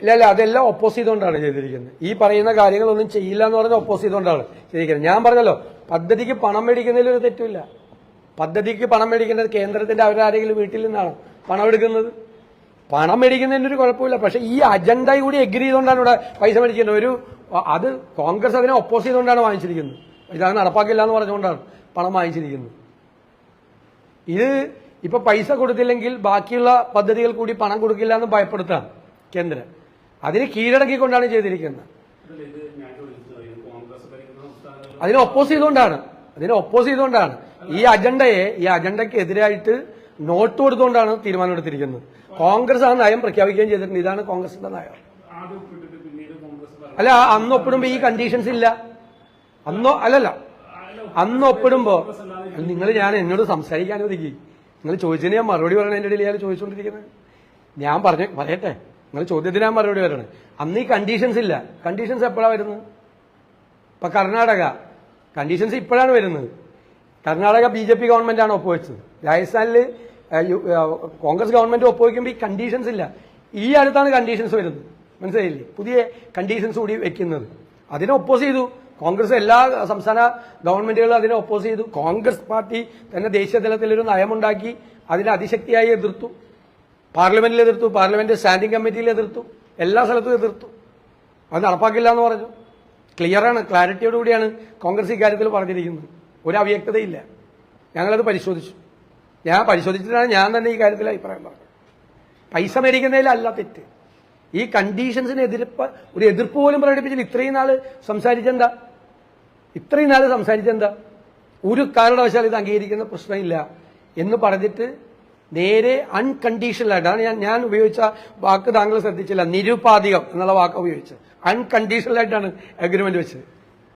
ഇല്ല ഇല്ല അതെല്ലാം ഒപ്പോസ് ചെയ്തുകൊണ്ടാണ് ചെയ്തിരിക്കുന്നത്. ഈ പറയുന്ന കാര്യങ്ങളൊന്നും ചെയ്യില്ല എന്ന് പറഞ്ഞാൽ ഒപ്പോസ് ചെയ്തുകൊണ്ടാണ് ചെയ്തിരിക്കുന്നത്. ഞാൻ പറഞ്ഞല്ലോ പദ്ധതിക്ക് പണം മേടിക്കുന്നതിൽ ഒരു തെറ്റുമില്ല. പദ്ധതിക്ക് പണം മേടിക്കുന്നത് കേന്ദ്രത്തിന്റെ അവരാരെങ്കിലും വീട്ടിൽ നിന്നാണ് പണം എടുക്കുന്നത്. പണം മേടിക്കുന്നതിന് ഒരു കുഴപ്പമില്ല. പക്ഷെ ഈ അജണ്ട കൂടി എഗ്രി ചെയ്തുകൊണ്ടാണ് ഇവിടെ പൈസ മേടിക്കുന്നത് ഒരു അത് കോൺഗ്രസ് അതിനെ ഒപ്പോസ് ചെയ്തുകൊണ്ടാണ് വാങ്ങിച്ചിരിക്കുന്നത്. ഇതാണ് നടപ്പാക്കില്ല എന്ന് പറഞ്ഞുകൊണ്ടാണ് പണം വാങ്ങിച്ചിരിക്കുന്നത്. ഇത് ഇപ്പൊ പൈസ കൊടുത്തില്ലെങ്കിൽ ബാക്കിയുള്ള പദ്ധതികൾ കൂടി പണം കൊടുക്കില്ല എന്ന് ഭയപ്പെടുത്താണ് കേന്ദ്രം. അതിന് കീഴടക്കിക്കൊണ്ടാണ് ചെയ്തിരിക്കുന്നത്. അതിനെ ഒപ്പോസ് ചെയ്തുകൊണ്ടാണ്. അതിനെ ഒപ്പോസ് ചെയ്തുകൊണ്ടാണ്. ഈ അജണ്ടയെ ഈ അജണ്ടയ്ക്ക് എതിരായിട്ട് നോട്ട് കൊടുത്തുകൊണ്ടാണ് തീരുമാനമെടുത്തിരിക്കുന്നത് കോൺഗ്രസ് ആ നയം പ്രഖ്യാപിക്കുകയും ചെയ്തിട്ടുണ്ട്. ഇതാണ് കോൺഗ്രസിന്റെ നയം. അല്ല അന്ന് ഒപ്പിടുമ്പോ ഈ കണ്ടീഷൻസ് ഇല്ല. അന്നോ അല്ലല്ല. അന്ന് ഒപ്പിടുമ്പോ നിങ്ങൾ ഞാൻ എന്നോട് സംസാരിക്കാൻ ഒതുക്കി. നിങ്ങൾ ചോദിച്ചതിന് ഞാൻ മറുപടി പറയണതിന്റെ ഇടയിൽ ഞാൻ ചോദിച്ചുകൊണ്ടിരിക്കുന്നത് ഞാൻ പറഞ്ഞു പറയട്ടെ. നിങ്ങൾ ചോദ്യത്തിന് ഞാൻ മറുപടി വരണം അന്ന് ഈ കണ്ടീഷൻസ് ഇല്ല. കണ്ടീഷൻസ് എപ്പോഴാണ് വരുന്നത്? ഇപ്പൊ കർണാടക. കണ്ടീഷൻസ് ഇപ്പോഴാണ് വരുന്നത്. കർണാടക ബി ജെ പി ഗവൺമെന്റാണ് ഒപ്പുവെച്ചത്. രാജസ്ഥാനിൽ കോൺഗ്രസ് ഗവൺമെന്റ് ഒപ്പുവെക്കുമ്പോൾ ഈ കണ്ടീഷൻസ് ഇല്ല. ഈ അടുത്താണ് കണ്ടീഷൻസ് വരുന്നത്. മനസ്സിലായില്ലേ? പുതിയ കണ്ടീഷൻസ് കൂടി വെക്കുന്നത്. അതിനെ ഒപ്പോസ് ചെയ്തു. കോൺഗ്രസ് എല്ലാ സംസ്ഥാന ഗവൺമെന്റുകളും അതിനെ ഒപ്പോസ് ചെയ്തു. കോൺഗ്രസ് പാർട്ടി തന്നെ ദേശീയ തലത്തിൽ ഒരു നയമുണ്ടാക്കി അതിനെ അതിശക്തിയായി എതിർത്തു. പാർലമെന്റിൽ എതിർത്തു പാർലമെന്റ് സ്റ്റാൻഡിംഗ് കമ്മിറ്റിയിൽ എതിർത്തു എല്ലാ സ്ഥലത്തും എതിർത്തു. അത് നടപ്പാക്കില്ല എന്ന് പറഞ്ഞു. ക്ലിയറാണ് ക്ലാരിറ്റിയോടുകൂടിയാണ് കോൺഗ്രസ് ഇക്കാര്യത്തിൽ പറഞ്ഞിരിക്കുന്നത്. ഒരു അവ്യക്തതയില്ല. ഞങ്ങളത് പരിശോധിച്ചു. ഞാൻ പരിശോധിച്ചിട്ടാണ് ഞാൻ തന്നെ ഈ കാര്യത്തിൽ അഭിപ്രായം പറഞ്ഞത്. പൈസ മേടിക്കുന്നതിലല്ല തെറ്റ്. ഈ കണ്ടീഷൻസിന് എതിർപ്പ് ഒരു എതിർപ്പ് പോലും പ്രകടിപ്പിച്ചില്ല ഇത്രയും നാൾ സംസാരിച്ചെന്താ? ഇത്രയും നാൾ സംസാരിച്ചെന്താ? ഒരു കാരണവശാൽ ഇത് അംഗീകരിക്കുന്ന പ്രശ്നമില്ല എന്ന് പറഞ്ഞിട്ട് നേരെ അൺകണ്ടീഷണലായിട്ടാണ് ഞാൻ ഞാൻ ഉപയോഗിച്ച വാക്ക് താങ്കൾ ശ്രദ്ധിച്ചില്ല. നിരുപാധികം എന്നുള്ള വാക്ക് ഉപയോഗിച്ചത്. അൺകണ്ടീഷണലായിട്ടാണ് അഗ്രിമെന്റ് വെച്ചത്.